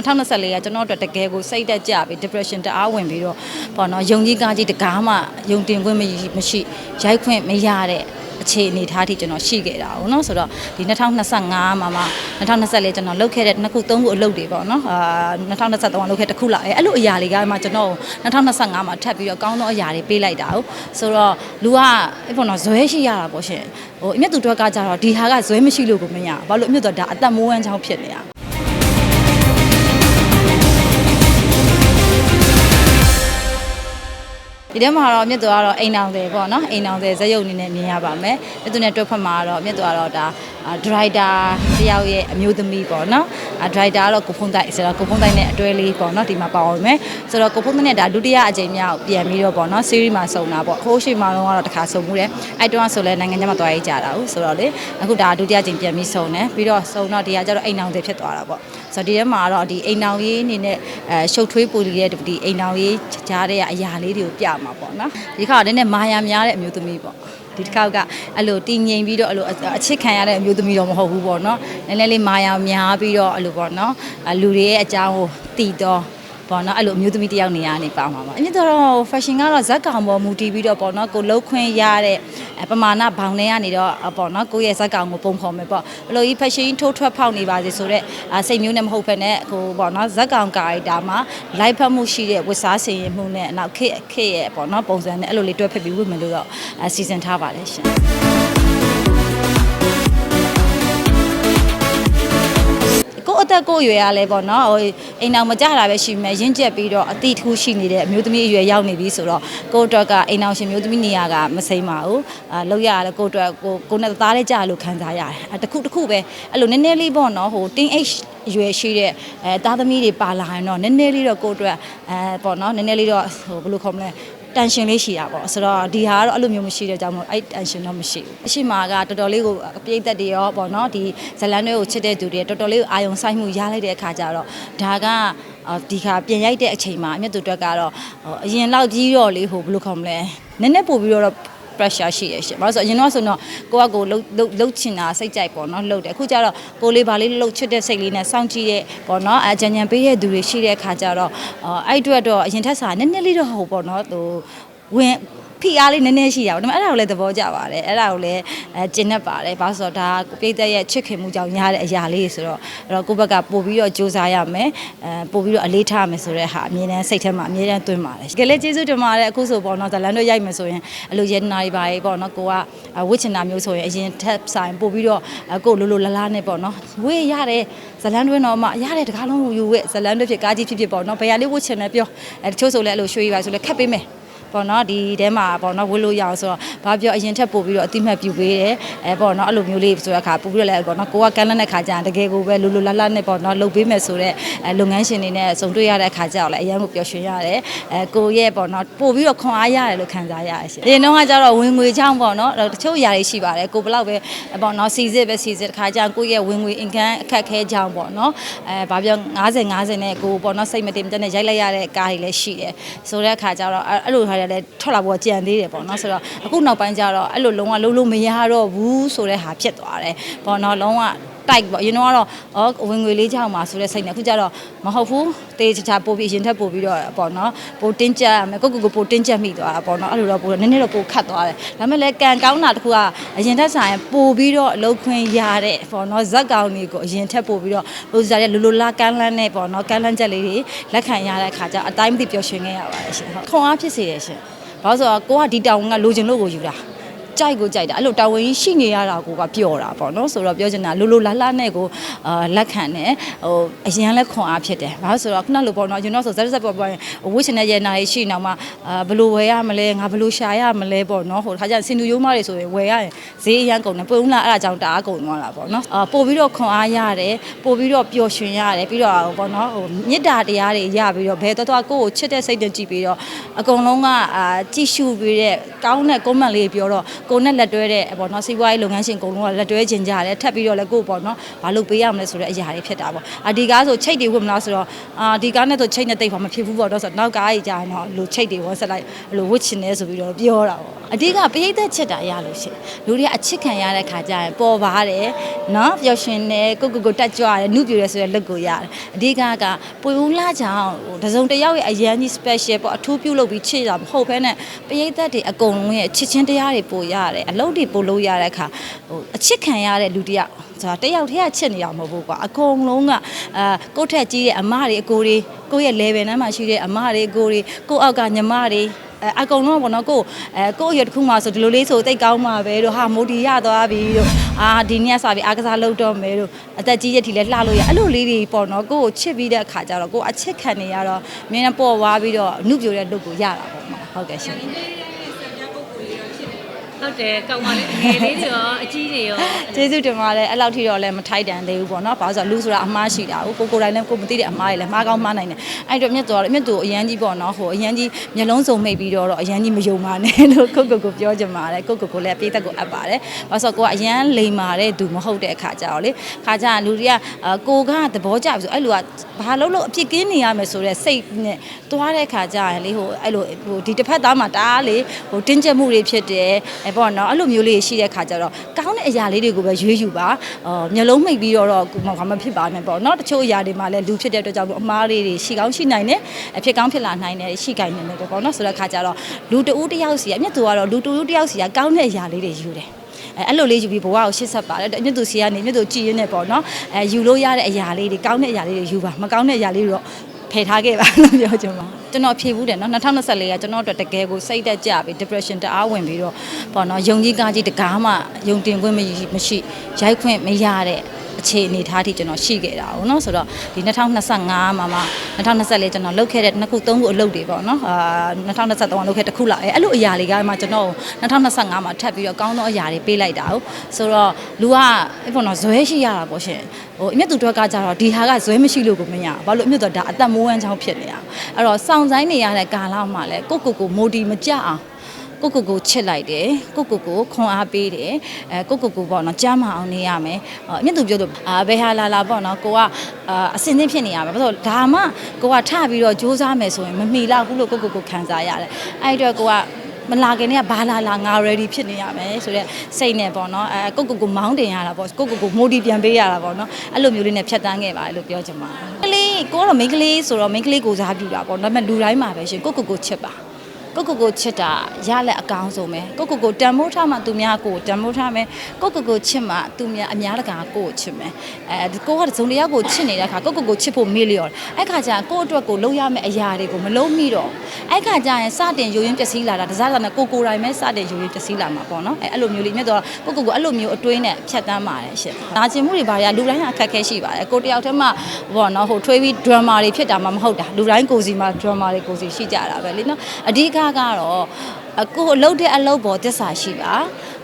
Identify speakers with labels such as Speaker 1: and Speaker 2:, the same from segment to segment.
Speaker 1: 2024ကကျွန်တော်တို့တကယ်ကိုစိတ်တက်ကြပြီး depression တအားဝင်ပြီးတော့ပေါ့နော်ယုံကြည်ကားကြီးတကားမှယုံတင်ခွင့်မရှိမရှိရိုက်ခွင့်မရတဲ့အခြေအနေထားထိကျွန်တော်ရှိခဲ့တာ哦เนาะဆိုတော့ဒီ2025မှာမှ2024ကျွန်တော်လုပ်ခဲ့တဲ့နှစ်ခုသုံးခုအလုပ်တွေပေါ့နော်အာ2023လုပ်ခဲ့တစ်ခုလာအဲအဲ့လိုအရာတွေကမှကျွန်တော်2025မှာထပ်ပြီးတော့ကောင်းသောအရာတွေပေးလိုက်တာ哦ဆိုတော့လူကအဲ့ပေါ့နော်ဇွဲရှိရတာပေါ့ရှင်ဟိုအမြတ်သူတွက်ကကြတော့ဒီဟာကဇွဲမရှိလို့ကိုမရဘာလို့အမြတ်သူဒါအသက်မိုးဝမ်းချောင်းဖြစ်နေတာ ဒီထဲမှာတော့မြတ်သူကတော့အိမ်အောင်တယ်ပေါ့နော်အိမ်အောင်တယ်ဇက်ရုပ်အနေနဲ့မြင်ရပါမယ်မြတ်သူနဲ့တွဲဖက်မှာတော့မြတ်သူကတော့ဒါဒရိုက်တာတယောက်ရဲ့အမျိုးသမီးပေါ့နော်ဒရိုက်တာကတော့ကိုဖုန်းတိုက်ဆိုတော့ကိုဖုန်းတိုက်နဲ့အတွဲလေးပေါ့နော်ဒီမှာပါဝင်မယ်ဆိုတော့ကိုဖုန်းတိုက်နဲ့ဒါဒုတိယအကြိမ်မြောက်ပြန်ပြီးတော့ပေါ့နော် series မှာစုံတာပေါ့ဟိုးရှိမှာတော့ကတော့တစ်ခါစုံမှုတယ်အဲ့တုန်းကဆိုလဲနိုင်ငံခြားမှာသွားရေးကြတာဟုတ်ဆိုတော့လေအခုဒါဒုတိယအကြိမ်ပြန်ပြီးစုံတယ်ပြီးတော့စုံတော့ဒီကကျတော့အိမ်အောင်တယ်ဖြစ်သွားတာပေါ့ဆိုတော့ဒီထဲမှာတော့ဒီအိမ်အောင်ရေးအနေနဲ့အဲရှုပ်ထွေးပူလီရဲ့ဒီအိမ်အောင်ရေးကြားတဲ့အရာလေးတွေကိုပြမှာပေါ့နော်ဒီခါကလည်းနည်းနည်းမာယာများတဲ့အမျိုးသမီးပေါ့ဒီတစ်ခေါက်ကအဲ့လိုတည်ငြိမ်ပြီးတော့အဲ့လိုအချစ်ခံရတဲ့အမျိုးသမီးတော့မဟုတ်ဘူးပေါ့နော်နည်းနည်းလေးမာယာများပြီးတော့အဲ့လိုပေါ့နော်အဲလူတွေရဲ့အကြောင်းကိုတည်တော့ ပေါ့နော်အဲ့လိုအမျိုးသမီးတစ်ယောက်နေရာနေပါမှာပါအမြင့်တော့ fashion ကတော့ဇက်ကောင်ပေါ်မူတည်ပြီးတော့ပေါ့နော်ကိုလှုပ်ခွင့်ရတဲ့ပမာဏဘောင်ထဲကနေတော့ပေါ့နော်ကိုရဲ့ဇက်ကောင်ကိုပုံဖော်မယ်ပေါ့ဘလို့ကြီး fashion ထိုးထွက်ဖောက်နေပါစေဆိုတော့စိတ်မျိုးနဲ့မဟုတ်ဘဲနဲ့ကိုပေါ့နော်ဇက်ကောင်ကာရီတာမှာ live ဖတ်မှုရှိတဲ့ဝတ်စားဆင်ရင်မှုနဲ့နောက်ခေခေရဲ့ပေါ့နော်ပုံစံနဲ့အဲ့လိုလေးတွဲဖက်ပြီးဝတ်မယ်လို့တော့စီစဉ်ထားပါတယ်ရှင် သက်ကိုယ့်အရွယ်ရလဲပေါ့နော်ဟိုအိမ်အောင်မကြတာပဲရှိမယ်ရင့်ကျက်ပြီးတော့အတိတစ်ခုရှိနေတဲ့အမျိုးသမီးအရွယ်ရောက်နေပြီဆိုတော့ကိုယ့်အတွက်ကအိမ်အောင်ရှင်မျိုးသမီးနေရာကမစိမ့်ပါဘူးအာလောက်ရရလဲကိုယ့်အတွက်ကိုကိုနဲ့သားလေးကြလို့ခံစားရတယ်အဲတစ်ခုတစ်ခုပဲအဲ့လိုနည်းနည်းလေးပေါ့နော်ဟို teen age အရွယ်ရှိတဲ့အဲသားသမီးတွေပါလာရင်တော့နည်းနည်းလေးတော့ကိုယ့်အတွက်အဲပေါ့နော်နည်းနည်းလေးတော့ဟိုဘယ်လိုခေါ်မလဲ တန်ရှင်လေးရှိတာပေါ့ဆိုတော့ဒီဟာကတော့အဲ့လိုမျိုးမရှိတဲ့ကြောင့်မို့အဲ့တန်ရှင်တော့မရှိဘူးအရှိမာကတော်တော်လေးကိုပြိသက်တွေရောပေါ့နော်ဒီဇလန်တွေကိုချစ်တဲ့သူတွေတော်တော်လေးကိုအာယုံဆိုင်မှုရလိုက်တဲ့အခါကျတော့ဒါကဒီခါပြင်ရိုက်တဲ့အချိန်မှာအမြတ်သူတွက်ကတော့အရင်လောက်ကြီးတော့လေဟိုဘယ်လိုခေါ်မလဲနည်းနည်းပို့ပြီးတော့ pressure ရှိရရှင်။ဘာလို့ဆိုအရင်တော့ဆိုတော့ကိုကကိုလှုပ်လှုပ်လှုပ်ချင်တာစိတ်ကြိုက်ပေါ့နော်လှုပ်တယ်။အခုကျတော့ကိုလေးပါလေးလှုပ်ချစ်တဲ့စိတ်လေးနဲ့စောင့်ကြည့်တဲ့ပေါ့နော်အကြံဉာဏ်ပေးတဲ့သူတွေရှိတဲ့အခါကျတော့အဲ့အတွက်တော့အရင်ထက်စာနည်းနည်းလေးတော့ဟုတ်ပေါ့နော်သူဝင် ဖိအားလေးနည်းနည်းရှိတာပေါ့ဒါပေမဲ့အဲ့ဒါကိုလည်းသဘောကျပါတယ်အဲ့ဒါကိုလည်းအဲကျင့်တတ်ပါတယ်ဘာလို့ဆိုတော့ဒါပြိတ္တရဲ့ချစ်ခင်မှုကြောင့်ရတဲ့အရာလေးဆိုတော့အဲ့တော့ကိုယ့်ဘက်ကပို့ပြီးတော့စူးစမ်းရမယ်အဲပို့ပြီးတော့အလေးထားမယ်ဆိုတဲ့ဟာအမြဲတမ်းစိတ်ထဲမှာအမြဲတမ်းသွင်းပါတယ်တကယ်လည်းကျေးဇူးတင်ပါတယ်အခုဆိုပေါ့နော်ဇလန်တို့ရိုက်မယ်ဆိုရင်အဲ့လိုရတနာတွေပါပေါ့နော်ကိုကဝစ်ချင်တာမျိုးဆိုရင်အရင်ထက်ဆိုင်ပို့ပြီးတော့ကိုလိုလိုလလားနဲ့ပေါ့နော်ဝေးရတယ်ဇလန်တွင်းတော့မှရတယ်တကားလုံးယူဝဲဇလန်တွင်းဖြစ်ကားကြီးဖြစ်ဖြစ်ပေါ့နော်ဘယ်ရလေးဝစ်ချင်လဲပြောအဲတချို့ဆိုလည်းအဲ့လိုရွှေပါဆိုလည်းခက်ပေးမယ် ပေါ့နော်ဒီထဲမှာပေါ့နော်ဝတ်လို့ရအောင်ဆိုတော့ ဘာပြောအရင်ထက်ပို့ပြီးတော့အတိမတ်ပြူပေးတယ်အဲပေါ့နော်အဲ့လိုမျိုးလေးဆိုတဲ့အခါပို့ပြီးတော့လည်းပေါ့နော်ကိုကကန်းလက်တဲ့ခါကျရင်တကယ်ကိုပဲလူလူလလနဲ့ပေါ့နော်လှုပ်ပေးမယ်ဆိုတော့အဲလုပ်ငန်းရှင်တွေနဲ့စုံတွေ့ရတဲ့အခါကျတော့လည်းအရင်ကပျော်ရွှင်ရတယ်အဲကိုရဲ့ပေါ့နော်ပို့ပြီးတော့ခွန်အားရတယ်လို့ခံစားရတယ်ရှင်ဒီတော့ကကျတော့ဝင်ငွေချောင်းပေါ့နော်တချို့ຢာတွေရှိပါတယ်ကိုဘလောက်ပဲပေါ့နော်စီစစ်ပဲစီစစ်တစ်ခါကျရင်ကိုရဲ့ဝင်ငွေအင်ကန်အခက်ခဲချောင်းပေါ့နော်အဲဘာပြော90 50နဲ့ကိုပေါ့နော်စိတ်မတင်တဲ့နဲ့ရိုက်လိုက်ရတဲ့ကားတွေလည်းရှိတယ်ဆိုတဲ့အခါကျတော့အဲ့လိုထားတယ်လည်းထွက်လာဖို့ကြံသေးတယ်ပေါ့နော်ဆိုတော့အခုနောက်ပိုင်းကျတော့အဲ့လိုလုံးဝလုံးလုံးမရတော့ဘူးဆိုတဲ့ဟာဖြစ်သွားတယ်ပေါ့နော်လုံးဝတိုက်ပေါ့အရင်တော့အော်ဝင်ငွေလေးချောင်းမှာဆိုတဲ့စိတ်နဲ့အခုကျတော့မဟုတ်ဘူးတေးချာချာပို့ပြီးရင်ထက်ပို့ပြီးတော့ပေါ့နော်ပိုတင်းကျပ်ရမယ်ကိုကိုကိုပိုတင်းကျပ်မိသွားတာပေါ့နော်အဲ့လိုတော့ပိုနည်းနည်းတော့ပိုခတ်သွားတယ်ဒါပေမဲ့လည်းကံကောင်းတာတခုကအရင်ထက်ဆိုင်ပို့ပြီးတော့အလုပ်ခွင့်ရတဲ့ပေါ့နော်ဇက်ကောင်တွေကိုအရင်ထက်ပို့ပြီးတော့လို့စားတဲ့လူလူလာကန်းလန်းနဲ့ပေါ့နော်ကန်းလန်းချက်လေးတွေလက်ခံရတဲ့အခါကျအတိုင်းမသိပျော်ရွှင်ခဲ့ရပါတယ်ရှင်ခွန်အားဖြစ်စေတယ်ရှင် ဘာလို့ဆိုတော့ကိုကဒီတောင်ကလိုချင်လို့ကိုယူတာ ကြိုက်ကိုကြိုက်တာအဲ့လိုတာဝန်ကြီးရှိနေရတာကိုကပျော်တာပေါ့နော်ဆိုတော့ပြောချင်တာလိုလိုလာလာနဲ့ကိုအာလက်ခံတယ်ဟိုအရင်လဲခွန်အားဖြစ်တယ်ဘာလို့ဆိုတော့ခုနလိုပေါ့နော်ကျွန်တော်ဆိုဇက်ဇက်ပေါ်ပေါ်ဝစ်ချင်တဲ့ရနာကြီးရှိနေတော့မှအာဘယ်လိုဝယ်ရမလဲငါဘယ်လိုရှာရမလဲပေါ့နော်ဟိုခါကျစင်တူရိုးမတွေဆိုရင်ဝယ်ရရင်ဈေးအရန်ကုန်တယ်ပုံလားအဲ့ဒါကြောင့်တအားကုန်သွားတာပေါ့နော်အာပို့ပြီးတော့ခွန်အားရတယ်ပို့ပြီးတော့ပျော်ရွှင်ရတယ်ပြီးတော့ပေါ့နော်ဟိုမေတ္တာတရားတွေရပြီးတော့ဘယ်တော့တော့ကိုယ့်ကိုချစ်တဲ့စိတ်နဲ့ကြည့်ပြီးတော့အကုန်လုံးကအာကြည့်ရှုပြီးတဲ့ကောင်းတဲ့ comment လေးပြောတော့ကိုနဲ့လက်တွဲတဲ့ပေါ့နော်စီးပွားရေးလုပ်ငန်းရှင်အကုန်လုံးကလက်တွဲခြင်းကြတယ်ထပ်ပြီးတော့လည်းကိုပေါ့နော်ဘာလို့ပေးရမလဲဆိုတဲ့အရာတွေဖြစ်တာပေါ့အဒီကားဆိုချိတ်တွေဝတ်မလားဆိုတော့အာဒီကားနဲ့ဆိုချိတ်နဲ့တိတ်ပါမဖြစ်ဘူးပေါ့တော့ဆိုတော့နောက်ကားကြီးကြာတော့လူချိတ်တွေဝတ်ဆက်လိုက်အဲ့လိုဝတ်ချင်နေဆိုပြီးတော့ပြောတာပေါ့ အဒီကပရိသတ်ချစ်တာရလို့ရှိရင်လူတွေကအချစ်ခံရတဲ့ခါကျရင်ပေါ်ပါတယ်နော်ပျော်ရွှင်တယ်ကိုကိုကိုတက်ကြွတယ်နှုတ်ပြရဲဆိုတဲ့လက်ကိုရတယ်အဒီကကပွေဦးလာကြောင်ဟိုတစ်စုံတစ်ယောက်ရဲ့အရန်ကြီး special ပေါ့အထူးပြုလုပ်ပြီးချစ်တာမဟုတ်ဘဲနဲ့ပရိသတ်တွေအကုန်လုံးရဲ့ချစ်ချင်းတရားတွေပို့ရတယ်အလုပ်တွေပို့လို့ရတဲ့အခါဟိုအချစ်ခံရတဲ့လူတစ်ယောက်ဆိုတာတယောက်တည်းကချစ်နေတာမဟုတ်ဘူးကွာအကုန်လုံးကအာကိုယ့်ထက်ကြီးတဲ့အမတွေအကိုတွေကိုယ့်ရဲ့ level နှမ်းမှာရှိတဲ့အမတွေအကိုတွေကိုယ့်အောက်ကညီမတွေ အဲအကုန်လုံးကပေါ့နော်ကိုအဲကိုယ့်အရွယ်တစ်ခုမှဆိုဒီလိုလေးဆိုတိတ်ကောင်းမှာပဲတို့ဟာမိုဒီရသွားပြီတို့အာဒီနေ့ကစပြီးအားကစားလုပ်တော့မယ်တို့အသက်ကြီးရည်ထီလဲလှလို့ရအဲ့လိုလေးတွေပေါ့နော်ကိုကိုချစ်ပြီးတဲ့အခါကျတော့ကိုအချစ်ခံနေရတော့အမြင်နဲ့ပေါ်သွားပြီးတော့အမှုပြိုတဲ့လုပ်ကိုရတာပေါ့နော်ဟုတ်ကဲ့ရှင်
Speaker 2: ဟုတ်တယ်ကောင်းပါလေငယ်လေးတွေရောအကြီးတွေရော
Speaker 1: ကျေးဇူးတင်ပါတယ်အဲ့လောက်ထိတော့လည်းမထိုက်တန်သေးဘူးပေါ့နော်ဘာလို့ဆိုတော့လူဆိုတာအမှားရှိတာကိုကိုကိုယ်တိုင်လည်းကိုမသိတဲ့အမှားတွေလည်းမှားကောင်းမှားနိုင်တယ်အဲ့တော့မြတ်တော်မြတ်သူအရန်ကြီးပေါ့နော်ဟိုအရန်ကြီးမျက်လုံးစုံမိတ်ပြီးတော့တော့အရန်ကြီးမယုံပါနဲ့လို့ကိုကိုကိုပြောချင်ပါတယ်ကိုကိုကိုလည်းပေးသက်ကိုအပ်ပါတယ်ဘာလို့ဆိုတော့ကိုကအရန်လိမ်မာတဲ့သူမဟုတ်တဲ့အခါကျတော့လေခါကျရင်လူတွေကအာကိုကသဘောကျပြီဆိုအဲ့လူကဘာလို့လို့အပြစ်ကင်းနေရမယ်ဆိုတော့စိတ်နဲ့သွားတဲ့ခါကျရင်လေဟိုအဲ့လိုဟိုဒီတစ်ဖက်သားမှာတအားလေဟိုတင်းကျပ်မှုတွေဖြစ်တယ်အဲ့ပေါ့နော်အဲ့လိုမျိုးလေးရှိတဲ့ခါကျတော့ကောင်းတဲ့အရာလေးတွေကိုပဲရွေးယူပါအော်မျိုးလုံးမိတ်ပြီးတော့တော့ဘာမှဖြစ်ပါနဲ့ပေါ့နော်တချို့အရာတွေမှာလည်းလူဖြစ်တဲ့အတွက်ကြောင့်မို့အမားလေးတွေရှိကောင်းရှိနိုင်တယ်အဖြစ်ကောင်းဖြစ်လာနိုင်တယ်ရှိကိုင်းနေတယ်ပေါ့နော်ဆိုတဲ့ခါကျတော့လူတဦးတစ်ယောက်စီအမြတ်သူကတော့လူတဦးတစ်ယောက်စီကကောင်းတဲ့အရာလေးတွေယူတယ်အဲအဲ့လိုလေးယူပြီးဘဝကိုရှစ်ဆက်ပါတယ်မြတ်သူစီကနေမြတ်သူကြည်ရင်းနဲ့ပေါ့နော်အဲယူလို့ရတဲ့အရာလေးတွေကောင်းတဲ့အရာလေးတွေယူပါမကောင်းတဲ့အရာလေးတွေတော့ဖယ်ထားခဲ့ပါလို့ပြောချင်ပါ ကျွန်တော်ဖြေဘူးတယ်နော်2024ကကျွန်တော်တို့တကယ်ကိုစိတ်တက်ကြပြီး depression တအားဝင်ပြီးတော့ပေါ့နော်ယုံကြည်ကားကြီးတကားမှယုံတင်ခွင့်မရှိမရှိရိုက်ခွင့်မရတဲ့ အခြေအနေထားထိကျွန်တော်ရှိခဲ့တာပေါ့နော်ဆိုတော့ဒီ2025မှာမှ2020လေးကျွန်တော်လုပ်ခဲ့တဲ့နှစ်ခုသုံးခုအလုပ်တွေပေါ့နော်အာ2023မှာလုပ်ခဲ့တစ်ခုလာအဲအဲ့လိုအရာတွေကမှကျွန်တော်2025မှာထပ်ပြီးတော့ကောင်းသောအရာတွေပေးလိုက်တာဟုတ်ဆိုတော့လူကအဲ့ပေါ်တော့ဇွဲရှိရတာပေါ့ရှင်ဟိုအမြတ်သူတွက်ကကြတော့ဒီဟာကဇွဲမရှိလို့ကိုမရဘူးဘာလို့အမြတ်တော့ဒါအသက်မိုးဝမ်းချောင်းဖြစ်နေတာအဲ့တော့စောင့်ဆိုင်နေရတဲ့ကာလမှလည်းကိုကိုကိုမိုတီမကြအောင် ကိုကိုကိုချစ်လိုက်တယ်ကိုကိုကိုခွန်အားပေးတယ်အဲကိုကိုကိုပေါ့နော်ကြားမအောင်နေရမယ်ဟောအမြင့်သူပြောလို့အာဘယ်ဟာလာလာပေါ့နော်ကိုကအာအစင်သင့်ဖြစ်နေရမယ်ဘာလို့ဒါမှကိုကထပြီးတော့စူးစမ်းမယ်ဆိုရင်မမီလောက်ဘူးလို့ကိုကိုကိုခံစားရတယ်အဲ့ဒီတော့ကိုကမလာခင်တည်းကဘာလာလာငါ ready ဖြစ်နေရမယ်ဆိုတော့စိတ်နဲ့ပေါ့နော်အဲကိုကိုကိုမောင်းတင်ရတာပေါ့ကိုကိုကိုမိုဒီပြန်ပေးရတာပေါ့နော်အဲ့လိုမျိုးလေးနဲ့ဖြတ်တန်းခဲ့ပါတယ်လို့ပြောချင်ပါတယ်ကလေးကိုကတော့မိန်းကလေးဆိုတော့မိန်းကလေးကိုစားပြူတာပေါ့ဒါပေမဲ့လူတိုင်းမှာပဲရှင်ကိုကိုကိုချစ်ပါ ကိုကိုကိုချစ်တာရလက်အကောင်းဆုံးပဲကိုကိုကိုတန်မိုးထားမှသူများကိုတန်မိုးထားမယ်ကိုကိုကိုချစ်မှသူများအများတကာကိုကိုချစ်မယ်အဲဒီကိုကတစုံတစ်ယောက်ကိုချစ်နေတဲ့အခါကိုကိုကိုချစ်ဖို့မေ့လျော်တယ်အဲ့ခါကျရင်ကိုယ့်အတွက်ကိုလုံးရမယ့်အရာတွေကိုမလုံးမိတော့ အဲ့ခါကျရင်စတင်ယူရင်းပျက်စီးလာတာတစားစားနဲ့ကိုကိုတိုင်းပဲစတင်ယူရင်းပျက်စီးလာမှာပေါ့နော်အဲ့အဲ့လိုမျိုးလေးမြတ်တော့ကိုကိုကိုအဲ့လိုမျိုးအတွင်းနဲ့ဖြတ်တန်းပါတယ်ရှင်နာကျင်မှုတွေဘာတွေကလူတိုင်းကအခက်အခဲရှိပါတယ်ကိုတယောက်တည်းမှဘောနော်ဟိုထွေးပြီးဒရမာတွေဖြစ်တာမှမဟုတ်တာလူတိုင်းကိုစီမှာဒရမာတွေကိုစီရှိကြတာပဲလေနော်အဓိကကတော့အကိုလှုပ်တဲ့အလုပ်ပေါ်တစ္ဆာရှိပါ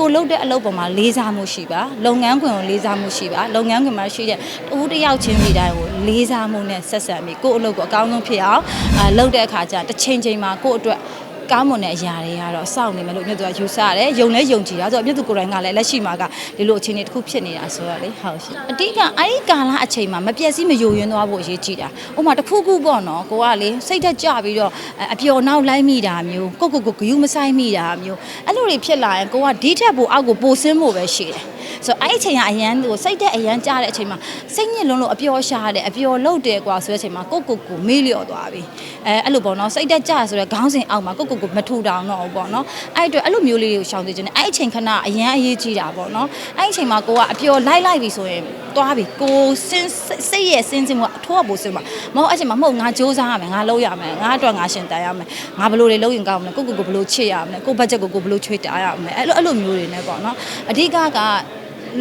Speaker 1: ကိုလှုပ်တဲ့အလုပ်ပေါ်မှာလေးစားမှုရှိပါလုပ်ငန်းခွင်ကိုလေးစားမှုရှိပါလုပ်ငန်းခွင်မှာရှိတဲ့တဦးတစ်ယောက်ချင်းစီတိုင်းကိုလေးစားမှုနဲ့ဆက်ဆံပြီးကိုယ့်အလုပ်ကိုအကောင်းဆုံးဖြစ်အောင်အာလုပ်တဲ့အခါကျတစ်ချိန်ချိန်မှာကိုယ့်အတွက် ကောင်းမွန်တဲ့အရာတွေကတော့စောင့်နေမယ်လို့မြတ်သူကယူဆရတယ်။ယုံလဲယုံကြည်တာဆိုတော့မြတ်သူကိုယ်တိုင်ကလည်းလက်ရှိမှာကဒီလိုအခြေအနေတစ်ခုဖြစ်နေတာဆိုတော့လေဟုတ်ရှင်။အတိကအဲ့ဒီကာလအချိန်မှာမပြည့်စည်မယိုယွင်းသွားဖို့အရေးကြီးတာ။ဥပမာတစ်ခုခုပေါ့နော်ကိုကလေစိတ်သက်ကြပြီးတော့အပျော်နောက်လိုက်မိတာမျိုးကိုကိုကိုဂယုမဆိုင်မိတာမျိုးအဲ့လိုတွေဖြစ်လာရင်ကိုကဒီထက်ပိုအောက်ကိုပိုဆင်းဖို့ပဲရှိတယ်။ဆိုတော့အဲ့ဒီအချိန်ကအရန်ကိုစိတ်သက်အရန်ကြတဲ့အချိန်မှာစိတ်ညစ်လုံးလို့အပျော်ရှာတယ်အပျော်လုတ်တယ်ကွာဆိုတဲ့အချိန်မှာကိုကိုကိုမေးလျော့သွားပြီ။အဲအဲ့လိုပေါ့နော်စိတ်သက်ကြဆိုတဲ့ခေါင်းစဉ်အောက်မှာကိုကိုကိုမထူတောင်တော့ဘူးပေါ့နော်အဲ့အတွက်အဲ့လိုမျိုးလေးတွေကိုရှောင်သိချင်တယ်အဲ့အချိန်ခဏအရန်အရေးကြီးတာပေါ့နော်အဲ့အချိန်မှာကိုကအပျော်လိုက်လိုက်ပြီဆိုရင်သွားပြီကိုစင်းစိတ်ရဲ့စင်းစင်းကအထိုးကပိုစင်းမှာမဟုတ်အဲ့ချိန်မှာမဟုတ်ငါစူးစမ်းရမယ်ငါလုပ်ရမယ်ငါအတွက်ငါရှင်တန်ရမယ်ငါဘယ်လိုတွေလုပ်ရင်ကောင်းမလဲကိုကိုကိုဘယ်လိုချစ်ရမလဲကိုဘတ်ဂျက်ကိုကိုဘယ်လိုချွေတားရမလဲအဲ့လိုအဲ့လိုမျိုးတွေနဲ့ပေါ့နော်အဓိကက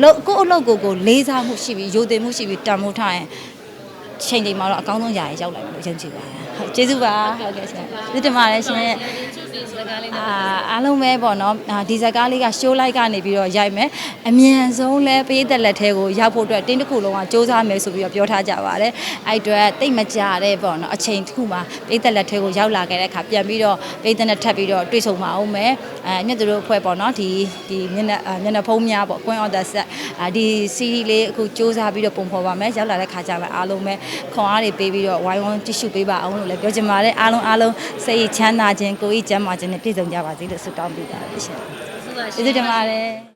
Speaker 1: လို့ကိုယ့်အလုပ်ကိုကိုလေးစားမှုရှိပြီးယိုသိမှုရှိပြီးတန်ဖိုးထားရင်ချိန်ချိန်မှာတော့အကောင်းဆုံးຢာရရောက်လာမယ်လို့ယုံကြည်ပါတယ်ဟုတ် ကျေးဇူးပါဟုတ်ကဲ့ရှင်ဒီတင်ပါတယ်ရှင်
Speaker 2: ဒီစကားလေးနဲ့
Speaker 1: အာအားလုံးပဲပေါ့နော်အာဒီဇာကားလေးက show light ကနေပြီးတော့ရိုက်မယ်အမြန်ဆုံးလဲပေးသက်လက်ထဲကိုရောက်ဖို့အတွက်တင်းတစ်ခုလုံးကစူးစမ်းမယ်ဆိုပြီးတော့ပြောထားကြပါတယ်အဲ့အတွက်တိတ်မကြတဲ့ပေါ့နော်အချိန်တစ်ခုမှာပေးသက်လက်ထဲကိုရောက်လာခဲ့တဲ့အခါပြန်ပြီးတော့ပေးသက်နဲ့ထပ်ပြီးတော့တွေ့ဆုံပါအောင်မယ်အဲမြတ်သူတို့အဖွဲ့ပေါ့နော်ဒီဒီမျက်နှာအာမျက်နှာဖုံးများပေါ့ Queen of the Set အာဒီ series လေးအခုစူးစမ်းပြီးတော့ပုံဖော်ပါမယ်ရောက်လာတဲ့ခါကျမှအားလုံးပဲခွန်အားတွေပေးပြီးတော့ဝိုင်းဝန်းတ िश ူပေးပါအောင်လို့လည်းပြောချင်ပါတယ်အားလုံးအားလုံးစိတ်ချမ်းသာခြင်းကိုယ်ဤကျန်းမာခြင်းနဲ့ပြည့်စုံကြပါစေလို့ဆုတောင်းပေးပါတယ်ရှင်
Speaker 2: ဆုပါရှင်
Speaker 1: ကျေးဇူးတင်ပါတယ်